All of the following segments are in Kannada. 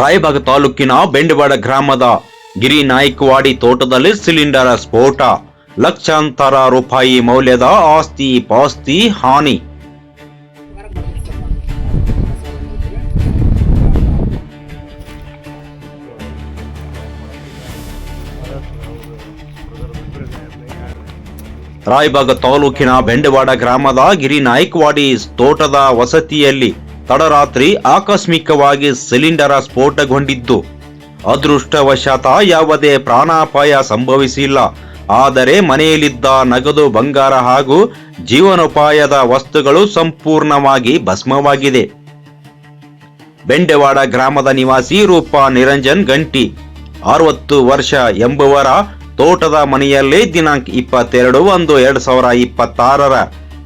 ರಾಯಬಾಗ ತಾಲೂಕಿನ ಬೆಂಡವಾಡ ಗ್ರಾಮದ ಗಿರಿ ನಾಯಕವಾಡಿ ತೋಟದಲ್ಲಿ ಸಿಲಿಂಡರ್ ಸ್ಫೋಟ. ಲಕ್ಷಾಂತರ ರೂಪಾಯಿ ಮೌಲ್ಯದ ಆಸ್ತಿ ಪಾಸ್ತಿ ಹಾನಿ. ರಾಯಬಾಗ ತಾಲೂಕಿನ ಬೆಂಡವಾಡ ಗ್ರಾಮದ ಗಿರಿ ನಾಯಕವಾಡಿ ತೋಟದ ವಸತಿಯಲ್ಲಿ ತಡರಾತ್ರಿ ಆಕಸ್ಮಿಕವಾಗಿ ಸಿಲಿಂಡರ ಸ್ಫೋಟಗೊಂಡಿದ್ದು ಅದೃಷ್ಟವಶಾತ ಯಾವುದೇ ಪ್ರಾಣಾಪಾಯ ಸಂಭವಿಸಿಲ್ಲ. ಆದರೆ ಮನೆಯಲ್ಲಿದ್ದ ನಗದು ಬಂಗಾರ ಹಾಗೂ ಜೀವನೋಪಾಯದ ವಸ್ತುಗಳು ಸಂಪೂರ್ಣವಾಗಿ ಭಸ್ಮವಾಗಿದೆ. ಬೆಂಡೆವಾಡ ಗ್ರಾಮದ ನಿವಾಸಿ ರೂಪಾ ನಿರಂಜನ್ ಗಂಟಿ, ಅರವತ್ತು ವರ್ಷ ಎಂಬುವರ ತೋಟದ ಮನೆಯಲ್ಲೇ ದಿನಾಂಕ ಇಪ್ಪತ್ತೆರಡು ಒಂದು ಎರಡು ಸಾವಿರ ಇಪ್ಪತ್ತಾರರ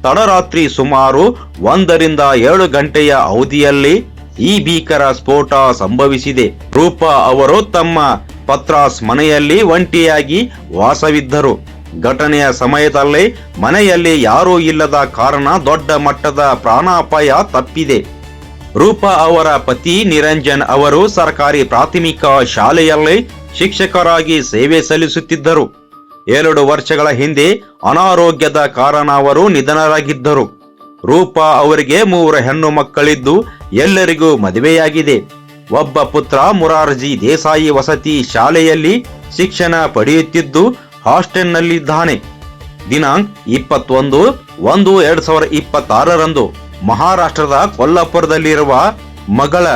ತಡರಾತ್ರಿ ಸುಮಾರು ಒಂದರಿಂದ ಏಳು ಗಂಟೆಯ ಅವಧಿಯಲ್ಲಿ ಈ ಭೀಕರ ಸ್ಫೋಟ ಸಂಭವಿಸಿದೆ. ರೂಪಾ ಅವರು ತಮ್ಮ ಪತ್ರಾಸ್ ಮನೆಯಲ್ಲಿ ಒಂಟಿಯಾಗಿ ವಾಸವಿದ್ದರು. ಘಟನೆಯ ಸಮಯದಲ್ಲಿ ಮನೆಯಲ್ಲಿ ಯಾರೂ ಇಲ್ಲದ ಕಾರಣ ದೊಡ್ಡ ಮಟ್ಟದ ಪ್ರಾಣಾಪಾಯ ತಪ್ಪಿದೆ. ರೂಪಾ ಅವರ ಪತಿ ನಿರಂಜನ್ ಅವರು ಸರ್ಕಾರಿ ಪ್ರಾಥಮಿಕ ಶಾಲೆಯಲ್ಲಿ ಶಿಕ್ಷಕರಾಗಿ ಸೇವೆ ಸಲ್ಲಿಸುತ್ತಿದ್ದರು. ಎರಡು ವರ್ಷಗಳ ಹಿಂದೆ ಅನಾರೋಗ್ಯದ ಕಾರಣ ಅವರು ನಿಧನರಾಗಿದ್ದರು. ರೂಪಾ ಅವರಿಗೆ ಮೂವರು ಹೆಣ್ಣು ಮಕ್ಕಳಿದ್ದು ಎಲ್ಲರಿಗೂ ಮದುವೆಯಾಗಿದೆ. ಒಬ್ಬ ಪುತ್ರ ಮುರಾರ್ಜಿ ದೇಸಾಯಿ ವಸತಿ ಶಾಲೆಯಲ್ಲಿ ಶಿಕ್ಷಣ ಪಡೆಯುತ್ತಿದ್ದು ಹಾಸ್ಟೆಲ್ನಲ್ಲಿದ್ದಾನೆ. ದಿನಾಂಕ್ ಇಪ್ಪತ್ತೊಂದು ಒಂದು ಎರಡ್ ಸಾವಿರದ ಇಪ್ಪತ್ತಾರರಂದು ಮಹಾರಾಷ್ಟ್ರದ ಕೊಲ್ಲಾಪುರದಲ್ಲಿರುವ ಮಗಳ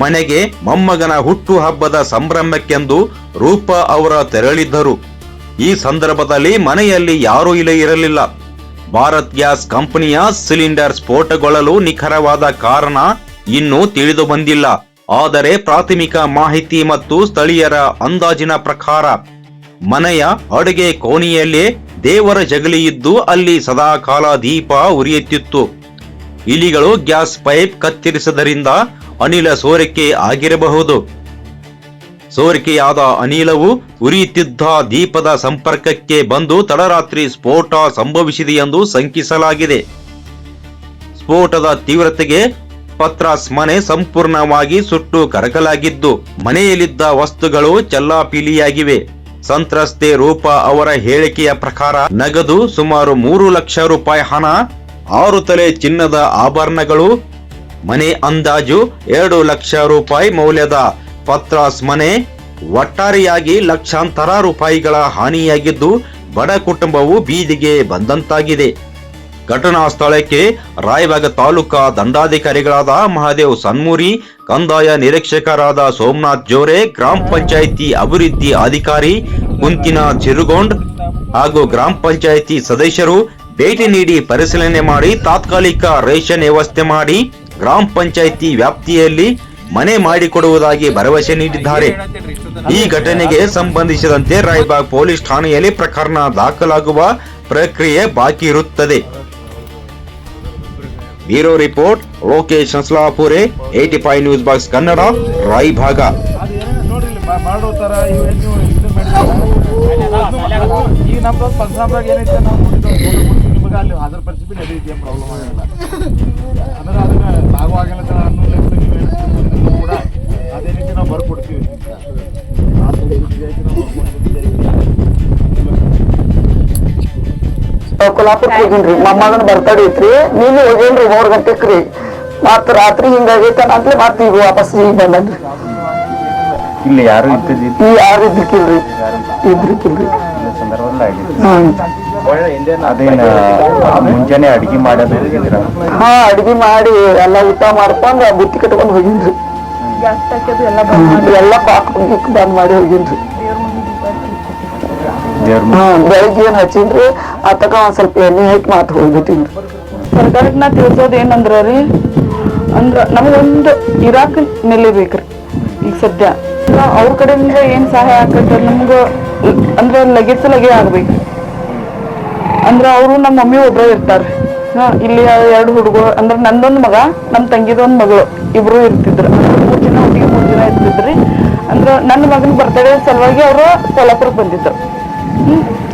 ಮನೆಗೆ ಮೊಮ್ಮಗನ ಹುಟ್ಟು ಹಬ್ಬದ ಸಂಭ್ರಮಕ್ಕೆಂದು ರೂಪಾ ಅವರ ತೆರಳಿದ್ದರು. ಈ ಸಂದರ್ಭದಲ್ಲಿ ಮನೆಯಲ್ಲಿ ಯಾರೂ ಇಲ್ಲ ಇರಲಿಲ್ಲ. ಭಾರತ್ ಗ್ಯಾಸ್ ಕಂಪನಿಯ ಸಿಲಿಂಡರ್ ಸ್ಫೋಟಗೊಳ್ಳಲು ನಿಖರವಾದ ಕಾರಣ ಇನ್ನೂ ತಿಳಿದು ಬಂದಿಲ್ಲ. ಆದರೆ ಪ್ರಾಥಮಿಕ ಮಾಹಿತಿ ಮತ್ತು ಸ್ಥಳೀಯರ ಅಂದಾಜಿನ ಪ್ರಕಾರ ಮನೆಯ ಅಡುಗೆ ಕೋಣೆಯಲ್ಲಿ ದೇವರ ಜಗಲಿ ಇದ್ದು ಅಲ್ಲಿ ಸದಾಕಾಲ ದೀಪ ಉರಿಯುತ್ತಿತ್ತು. ಇಲಿಗಳು ಗ್ಯಾಸ್ ಪೈಪ್ ಕತ್ತರಿಸದರಿಂದ ಅನಿಲ ಸೋರಿಕೆ ಆಗಿರಬಹುದು. ಸೋರಿಕೆಯಾದ ಅನಿಲವು ಉರಿಯುತ್ತಿದ್ದ ದೀಪದ ಸಂಪರ್ಕಕ್ಕೆ ಬಂದು ತಡರಾತ್ರಿ ಸ್ಫೋಟ ಸಂಭವಿಸಿದೆ ಎಂದು ಶಂಕಿಸಲಾಗಿದೆ. ಸ್ಫೋಟದ ತೀವ್ರತೆಗೆ ಪತ್ರಾಸ್ ಮನೆ ಸಂಪೂರ್ಣವಾಗಿ ಸುಟ್ಟು ಕರಕಲಾಗಿದ್ದು, ಮನೆಯಲ್ಲಿದ್ದ ವಸ್ತುಗಳು ಚೆಲ್ಲಾಪಿಲಿಯಾಗಿವೆ ಸಂತ್ರಸ್ತೆ ರೂಪ ಅವರ ಹೇಳಿಕೆಯ ಪ್ರಕಾರ, ನಗದು ಸುಮಾರು ಮೂರು ಲಕ್ಷ ರೂಪಾಯಿ ಹಣ, ಆರು ತಲೆ ಚಿನ್ನದ ಆಭರಣಗಳು, ಮನೆ ಅಂದಾಜು ಎರಡು ಲಕ್ಷ ರೂಪಾಯಿ ಮೌಲ್ಯದ ಪತ್ರಾಸ್ ಮನೆ ಒಟ್ಟಾರೆಯಾಗಿ ಲಕ್ಷಾಂತರ ರೂಪಾಯಿಗಳ ಹಾನಿಯಾಗಿದ್ದು, ಬಡ ಕುಟುಂಬವು ಬೀದಿಗೆ ಬಂದಂತಾಗಿದೆ. ಘಟನಾ ಸ್ಥಳಕ್ಕೆ ರಾಯಬಾಗ ತಾಲೂಕಾ ದಂಡಾಧಿಕಾರಿಗಳಾದ ಮಹಾದೇವ್ ಸನ್ಮೂರಿ, ಕಂದಾಯ ನಿರೀಕ್ಷಕರಾದ ಸೋಮನಾಥ್ ಜೋರೆ, ಗ್ರಾಮ ಪಂಚಾಯಿತಿ ಅಭಿವೃದ್ಧಿ ಅಧಿಕಾರಿ ಕುಂತಿನ ಚಿರುಗೊಂಡ್ ಹಾಗೂ ಗ್ರಾಮ ಪಂಚಾಯಿತಿ ಸದಸ್ಯರು ಭೇಟಿ ನೀಡಿ ಪರಿಶೀಲನೆ ಮಾಡಿ ತಾತ್ಕಾಲಿಕ ರೇಷನ್ ವ್ಯವಸ್ಥೆ ಮಾಡಿ ಗ್ರಾಮ ಪಂಚಾಯಿತಿ ವ್ಯಾಪ್ತಿಯಲ್ಲಿ ಮನೆ ಮಾಡಿಕೊಡುವುದಾಗಿ ಭರವಸೆ ನೀಡಿದ್ದಾರೆ. ಈ ಘಟನೆಗೆ ಸಂಬಂಧಿಸಿದಂತೆ ರಾಯ್ಬಾಗ್ ಪೊಲೀಸ್ ಠಾಣೆಯಲ್ಲಿ ಪ್ರಕರಣ ದಾಖಲಾಗುವ ಪ್ರಕ್ರಿಯೆ ಬಾಕಿ ಇರುತ್ತದೆ. Bureau report, Lokesh Haslapure eighty five news box Kannada, Raibag. ಈಗ ಕೊಲ್ಲಾಪುರಕ್ಕೆ ಹೋಗಿನ್ರಿ ಮೊಮ್ಮಗನ ಬರ್ತಡೇ ಐತ್ರಿ. ನೀನು ಹೋಗೇನ್ರಿ ಮೂರ್ ಗಂಟೆಕ್ರಿ ರೀ ಮತ್ತೆ ರಾತ್ರಿ ಹಿಂಗಾಗೈತನ ಅಂತಲೇ ಮತ್ತೆ ಈಗ ವಾಪಸ್ ಈಗ ಬಂದನ್ರಿ ಇಲ್ಲಿ ಯಾರು ಇದ್ದಿದ್ದು ಯಾರು ಇದ್ರಿಕಿಲ್ರಿ ಇದ್ರಿಕಿಲ್ರಿ ಮುಂಜಾನೆ ಅಡಿಗೆ ಮಾಡೋದು ಹಾ ಅಡಿಗೆ ಮಾಡಿ ಎಲ್ಲ ಊಟ ಮಾಡ್ಕೊಂಡು ಬುತ್ತಿ ಕಟ್ಕೊಂಡು ಹೋಗಿನ್ರಿ. ಎಲ್ಲ ಪಾಕ್ ಬಂದ್ ಮಾಡಿ ಹೋಗಿನ್ರಿ. ಬೆಳಿಗ್ಗೆ ಏನ್ ಹಚ್ಚಿನ್ರಿ? ಆತಕ ಒಂದ್ ಸ್ವಲ್ಪ ಎಣ್ಣೆ ಹಾಕಿ ಮಾತು ಹೋಗ್ಬಿಟ್ಟಿನ್ರಿ ಸರ್ಕಾರಕ್ಕೆ ನಾ ತಿಳ್ಸೋದು ಏನಂದ್ರ ರೀ, ಅಂದ್ರ ನಮಗೊಂದು ಇರಾಕ್ ನಿಲ್ಲಬೇಕ್ರಿ ಈಗ ಸದ್ಯ. ಅವ್ರ ಕಡೆಯಿಂದ ಏನ್ ಸಹಾಯ ಆಕೈತೆ ನಮ್ಗ, ಅಂದ್ರ ಲಗೇಜ್ ಲಗೇ ಆಗ್ಬೇಕು. ಅಂದ್ರ ಅವರು ನಮ್ಮ ಮಮ್ಮಿ ಒಬ್ರೇ ಇರ್ತಾರೆ. ಹಾ, ಇಲ್ಲಿ ಎರಡು ಹುಡುಗರು ಅಂದ್ರೆ ನಂದೊಂದು ಮಗ ನಮ್ಮ ತಂಗಿದೊಂದು ಮಗಳು, ಇಬ್ರು ಇರ್ತಿದ್ರು. ಮೂರು ಜನ ಹುಡುಗಿ, ಮೂರು ಜನ ಇರ್ತಿದ್ರಿ ಅಂದ್ರ ನನ್ನ ಮಗನ ಬರ್ತಡೇ ಸಲುವಾಗಿ ಅವರು ಕೊಲ್ಲಾಪುರಕ್ಕೆ ಬಂದಿದ್ರು.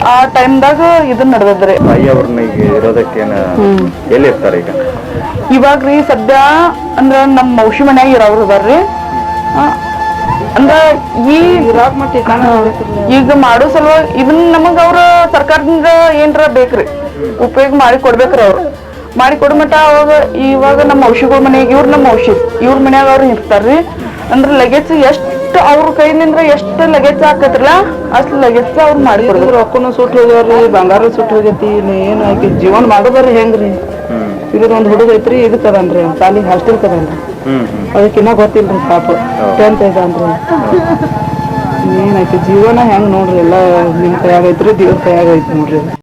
ಆ ಟೈಮ್ದಾಗ ಇದು ನಡೆದದ್ರಿ. ತಾಯಿ ಅವ್ರನ್ನ ಈಗ ಇರೋದಕ್ಕೇನ ಎಲ್ಲಿ ಇರ್ತಾರೆ ಈಗ? ಇವಾಗ ರೀ ಸದ್ಯ ಅಂದ್ರ ನಮ್ಮ ಮೌಷಿ ಮನ್ಯಾಗ ಇರೋರು ಬರ್ರಿ ಅಂದ್ರ ಈ ಈಗ ಮಾಡೋ ಸಲುವಾಗಿ ಇದನ್ನ ನಮಗ ಅವ್ರ ಸರ್ಕಾರದಿಂದ ಏನ್ರ ಬೇಕ್ರಿ. ಉಪಯೋಗ ಮಾಡಿ ಕೊಡ್ಬೇಕ್ರಿ ಅವ್ರು. ಮಾಡಿ ಕೊಡ ಮಟ್ಟ ಅವಾಗ ಇವಾಗ ನಮ್ಮ ಔಷಧಿಗಳ ಮನೆಗೆ ಇವ್ರು ನಮ್ಮ ಔಷಧಿ ಇವ್ರ ಮನ್ಯಾಗ ಅವ್ರು ಇರ್ತಾರ್ರಿ ಅಂದ್ರ ಲಗೇಜ್ ಎಷ್ಟು ಅವ್ರ ಕೈಲಿಂದ್ರ ಎಷ್ಟು ಲಗೇಜ್ ಹಾಕತ್ರಲ್ಲ ಅಷ್ಟು ಲಗೇಜ್ ಅವ್ರು ಮಾಡಿದ್ರು ರೊಕ್ಕನು ಸುಟ್ಟು ಹೋಗ್ಯಾವ್ರಿ ಬಂಗಾರ ಸುಟ್ಟು ಹೋಗೈತಿ ಏನು ಆಕಿ ಜೀವನ ಮಾಡೋದ್ರಿ ಹೆಂಗ್ರಿ? ಇದ್ರ ಒಂದ್ ಹುಡುಗ ಐತ್ರಿ ಇದಕ್ಕೆ ಅದನ್ರಿ ಸಾಲಿ ಹಾಸ್ಟೆಲ್ ಕದನ್ರಿ. ಅದಕ್ಕಿನ್ನ ಗೊತ್ತಿಲ್ರಿ ಪಾಪ. ಟೆಂತ್ ಐತನ್ರಿ ಏನಾಯ್ತು ಜೀವನ ಹೆಂಗ್ ನೋಡ್ರಿ ಎಲ್ಲ ನಿಮ್ ಕೈಯಾಗೈತ್ರಿ ದೇವ್ರ ಕೈಯಾಗೈತಿ ನೋಡ್ರಿ.